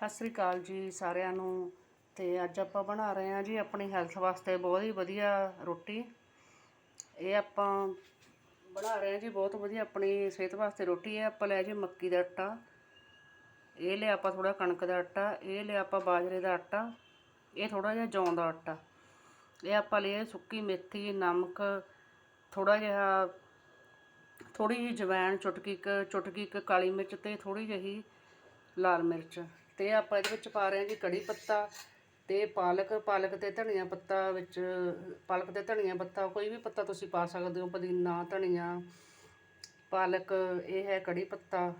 ਸਤਿ ਸ੍ਰੀ ਅਕਾਲ ਜੀ ਸਾਰਿਆਂ ਨੂੰ ਤੇ ਅੱਜ ਆਪਾਂ ਬਣਾ ਰਹੇ ਹਾਂ ਜੀ ਆਪਣੀ ਹੈਲਥ ਵਾਸਤੇ ਬਹੁਤ ਹੀ ਵਧੀਆ ਰੋਟੀ। ਇਹ ਆਪਾਂ ਬਣਾ ਰਹੇ ਹਾਂ ਜੀ ਬਹੁਤ ਵਧੀਆ ਆਪਣੀ ਸਿਹਤ ਵਾਸਤੇ ਰੋਟੀ। ਹੈ ਆਪਾਂ ਲਿਆ ਜੀ ਮੱਕੀ ਦਾ ਆਟਾ, ਇਹ ਲਿਆ ਆਪਾਂ ਥੋੜਾ ਕਣਕ ਦਾ ਆਟਾ, ਇਹ ਲਿਆ ਆਪਾਂ ਬਾਜਰੇ ਦਾ ਆਟਾ, ਇਹ ਥੋੜਾ ਜਿਹਾ ਜੌਂ ਦਾ ਆਟਾ। ਇਹ ਆਪਾਂ ਲਿਆ ਸੁੱਕੀ ਮੇਥੀ, ਨਮਕ ਥੋੜਾ ਜਿਹਾ ਥੋੜੀ ਜਿਹੀ ਜਵੈਣ, ਚੁਟਕੀ ਕੁ, ਚੁਟਕੀ ਇੱਕ ਕਾਲੀ ਮਿਰਚ ਤੇ ਥੋੜੀ ਜਿਹੀ ਲਾਲ ਮਿਰਚ। ਤੇ ਆਪਾਂ ਇਹਦੇ ਵਿੱਚ ਪਾ ਰਹੇ ਹਾਂ ਜੀ ਕੜੀ ਪੱਤਾ ਤੇ ਪਾਲਕ ਪਾਲਕ ਤੇ ਧਨੀਆ ਪੱਤਾ ਵਿੱਚ, ਪਾਲਕ ਤੇ ਧਨੀਆ ਪੱਤਾ, ਕੋਈ ਵੀ ਪੱਤਾ ਤੁਸੀਂ ਪਾ ਸਕਦੇ ਹੋ, ਪੁਦੀਨਾ, ਧਨੀਆ, ਪਾਲਕ, ਇਹ ਹੈ ਕੜੀ ਪੱਤਾ।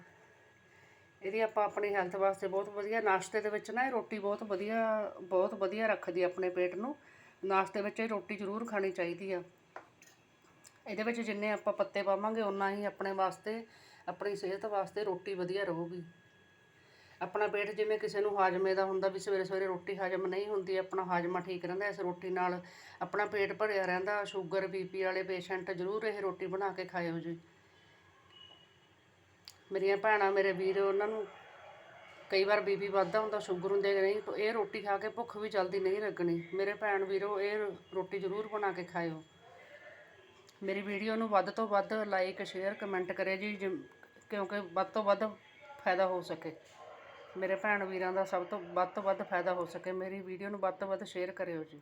ਇਹਦੀ ਆਪਾਂ ਆਪਣੀ ਹੈਲਥ ਵਾਸਤੇ ਬਹੁਤ ਵਧੀਆ, ਨਾਸ਼ਤੇ ਦੇ ਵਿੱਚ ਨਾ ਇਹ ਰੋਟੀ ਬਹੁਤ ਵਧੀਆ ਬਹੁਤ ਵਧੀਆ ਰੱਖਦੀ ਆਪਣੇ ਪੇਟ ਨੂੰ। ਨਾਸ਼ਤੇ ਵਿੱਚ ਇਹ ਰੋਟੀ ਜ਼ਰੂਰ ਖਾਣੀ ਚਾਹੀਦੀ ਆ। ਇਹਦੇ ਵਿੱਚ ਜਿੰਨੇ ਆਪਾਂ ਪੱਤੇ ਪਾਵਾਂਗੇ ਉਨਾ ਹੀ ਆਪਣੇ ਵਾਸਤੇ, ਆਪਣੀ ਸਿਹਤ ਵਾਸਤੇ ਰੋਟੀ ਵਧੀਆ ਰਹੂਗੀ। ਆਪਣਾ ਪੇਟ ਜਿਵੇਂ ਕਿਸੇ ਨੂੰ ਹਾਜਮੇ ਦਾ ਹੁੰਦਾ ਵੀ ਸਵੇਰੇ ਸਵੇਰੇ ਰੋਟੀ ਹਾਜ਼ਮ ਨਹੀਂ ਹੁੰਦੀ, ਆਪਣਾ ਹਾਜਮਾ ਠੀਕ ਰਹਿੰਦਾ, ਇਸ ਰੋਟੀ ਨਾਲ ਆਪਣਾ ਪੇਟ ਭਰਿਆ ਰਹਿੰਦਾ, ਸ਼ੂਗਰ ਬੀਪੀ ਵਾਲੇ ਪੇਸ਼ੈਂਟ ਜ਼ਰੂਰ ਇਹ ਰੋਟੀ ਬਣਾ ਕੇ ਖਾਇਓ ਜੀ। ਮੇਰੀਆਂ ਭੈਣਾਂ, ਮੇਰੇ ਵੀਰ, ਉਹਨਾਂ ਨੂੰ ਕਈ ਵਾਰ ਬੀਪੀ ਵੱਧਦਾ ਹੁੰਦਾ, ਸ਼ੂਗਰ ਹੁੰਦੇ ਨਹੀਂ ਇਹ ਰੋਟੀ ਖਾ ਕੇ ਭੁੱਖ ਵੀ ਜਲਦੀ ਨਹੀਂ ਲੱਗਣੀ। ਮੇਰੇ ਭੈਣ ਵੀਰੋ, ਇਹ ਰੋਟੀ ਜ਼ਰੂਰ ਬਣਾ ਕੇ ਖਾਇਓ। ਮੇਰੀ ਵੀਡੀਓ ਨੂੰ ਵੱਧ ਤੋਂ ਵੱਧ ਲਾਈਕ, ਸ਼ੇਅਰ, ਕਮੈਂਟ ਕਰਿਓ ਜੀ ਜਿ- ਕਿਉਂਕਿ ਵੱਧ ਤੋਂ ਵੱਧ ਫਾਇਦਾ ਹੋ ਸਕੇ। ਮੇਰੇ ਭੈਣ ਵੀਰਾਂ ਦਾ ਸਭ ਤੋਂ ਵੱਧ ਤੋਂ ਵੱਧ ਫਾਇਦਾ ਹੋ ਸਕੇ। ਮੇਰੀ ਵੀਡੀਓ ਨੂੰ ਵੱਧ ਤੋਂ ਵੱਧ ਸ਼ੇਅਰ ਕਰਿਓ ਜੀ।